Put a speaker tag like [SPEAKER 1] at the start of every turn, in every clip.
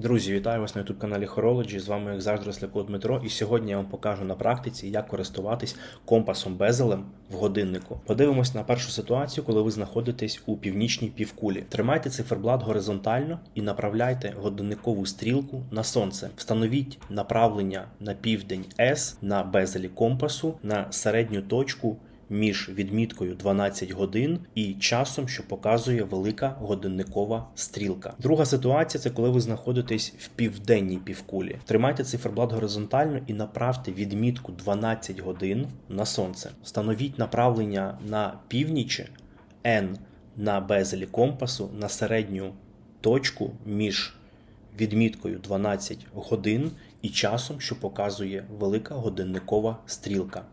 [SPEAKER 1] Друзі, вітаю вас на youtube каналі Horology. З вами, як завжди, Росляко Дмитро. І сьогодні я вам покажу на практиці, як користуватись компасом безелем в годиннику. Подивимось на першу ситуацію, коли ви знаходитесь у північній півкулі. Тримайте циферблат горизонтально і направляйте годинникову стрілку на сонце. Встановіть направлення на південь S на безелі компасу на середню точку між відміткою 12 годин і часом, що показує велика годинникова стрілка. Друга ситуація це коли ви знаходитесь в південній півкулі. Тримайте циферблат горизонтально і направте відмітку 12 годин на сонце. Встановіть направлення на північі N на безелі компасу на середню точку між відміткою 12 годин і часом, що показує велика годинникова стрілка.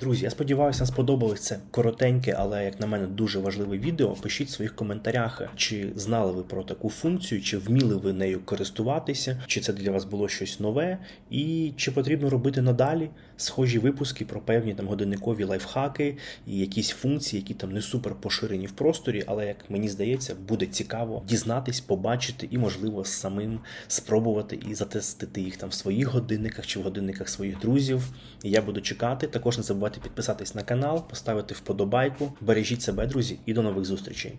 [SPEAKER 1] Друзі, я сподіваюся, сподобалось це коротеньке, але як на мене дуже важливе відео. Пишіть в своїх коментарях, чи знали ви про таку функцію, чи вміли ви нею користуватися, чи це для вас було щось нове, і чи потрібно робити надалі схожі випуски про певні там годинникові лайфхаки і якісь функції, які там не супер поширені в просторі, але як мені здається, буде цікаво дізнатись, побачити і, можливо, самим спробувати і затестити їх там в своїх годинниках чи в годинниках своїх друзів. Я буду чекати. Також не забувайте підписатись на канал, поставити вподобайку. Бережіть себе, друзі, і до нових зустрічей.